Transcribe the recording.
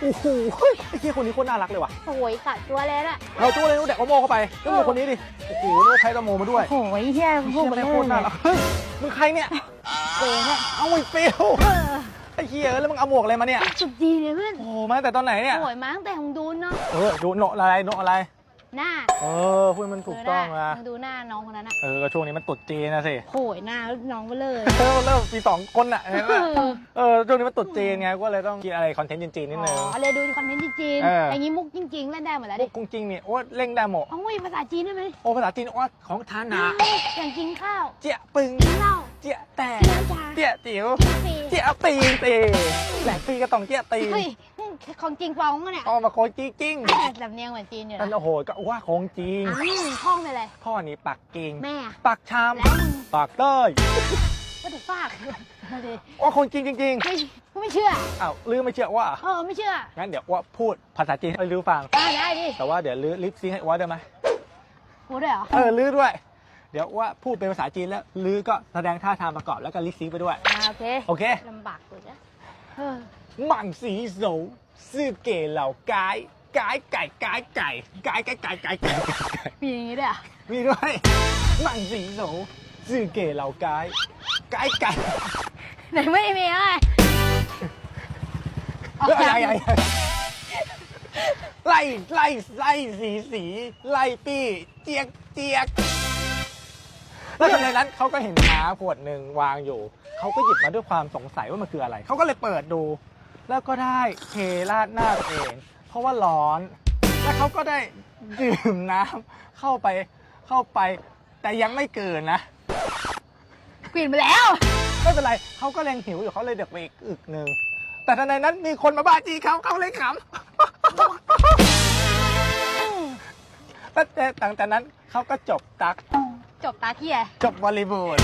โอ้โหเฮ้ยไอ้เหี้ยคนนี้โคตรน่ารักเลยว่ะ โอ้ยกัดตัวเลยน่ะ เราจู้เลยนู้นแดกมะโมเข้าไปก็ดูคนนี้ดิ โอ้โหนึกว่าใครตะโมมาด้วยโอ้ยเฮียไอ้พูเหี้ดยไปแม่เลงโคตรน่ารักเฮ้ยมึงใครเนี่ยเองอะเอาไอ้เปรี้ยวเออไอ้เหี้ยแล้วมึงเอาหมวกอะไรมาเนี่ย สุดดีเลยเพื่อน โอ้โหมาตั้งแต่ตอนไหนเนี่ย โอ้ยมาตั้งแต่ของดูนเนาะ เออดูโนะอะไรโนะอะไร หน้าเออพูดมันถูกต้องเออหนะน้ามึงดูหน้าน้องคนนั้นอะเออก็ช่วงนี้มันตรุดจีนนะสิโอ้ยหน้าน้องไปเลยเออเริ่มปีสองคนอะเห็นเอปะอเออช่วงนี้มันตรุดจีนไงก็เลยต้องกินอะไรคอนเทนต์จีนๆนิดนึง อ๋อเลยดูคอนเทนต์จริงเออๆออย่างนี้มุกจริงๆเล่นได้หมดแล้วพวดิกกุ้งจริงเนี่ยโอ้เร่งได้หมดเอาอุ้ยภาษาจีนได้ไหมโอ้ภาษาจีนโอ้ของทานาอย่างกินข้าวเจี๊ยปึงกินเหล้าเจี๊ยแต่กินน้ำชาเจี๊ยติ๋วฟรีเจี๊ยตีนตีแหลกปีก็ต้องเจี๊ยตีนเฮ้ย ของจริงปลอมก็เนี่ยเอามาโคจริงจริงสำเนียงเหมือนจีนอยู่นั่นนะโอ้โหก็ว่าของจริงอ้าวคล่องไปเลย พ่อนี่ปักกิ่งแม่อะปักชามแล้วมึง ปักเต้ยก็ถูกฟากเอาดิว่าคนจริงจริงไม่ไม่เชื่อๆอ้าวลือไม่เชื่อว่าเออไม่เชื่องั้นเดี๋ยวว่าพูดภาษาจีนให้ลือฟัง อ่าได้ดิแต่ว่าเดี๋ยวลือลิปซิงค์ให้ว่าได้ไหมพูดด้วยเหรอเออลือด้วย เดี๋ยวว่าพูดเป็นภาษาจีนแล้วลือก็แสดงท่าทางประกอบแล้วก็ลิปซิงค์ไปด้วย อ่าโอเคโอเค ลำบากกูจ้ะเออ หมั่งสีโส ซื่อเก๋เหล่ากายกายไก่กายไก่กายไก่ไก่ไก่ไก่ไก่ไก่มีอย่างนี้ด้วยเหรอะมีด้วยหมั่งสีโสซื่อเก๋เหล่ากายกายไก่ไหนไม่มีอะไรเฮ้ยอะไรอะไรไล่ไล่ไล่สีสีไล่ปี้เจียกเจียกแล้วในนั้นเขาก็เห็นน้ำขวดหนึ่งวางอยู่ เขาก็หยิบมาด้วยความสงสัยว่ามันคืออะไร เขาก็เลยเปิดดู แล้วก็ได้เทราดหน้าตัวเอง เพราะว่าร้อน แล้วเขาก็ได้ดื่มน้ำเข้าไปเข้าไป แต่ยังไม่เกินนะ กลิ่นไปแล้ว ไม่เป็นไรเขาก็ยังหิวอยู่เขาเลยเด็กไปอีกอึกหนึ่ง แต่ทันใดนั้นมีคนมาบ้าจีเขาเขาเลยขำแล้วแต่หลังจากนั้นเขาก็จบตักจบตาที่ไหนจบบอลลีวูด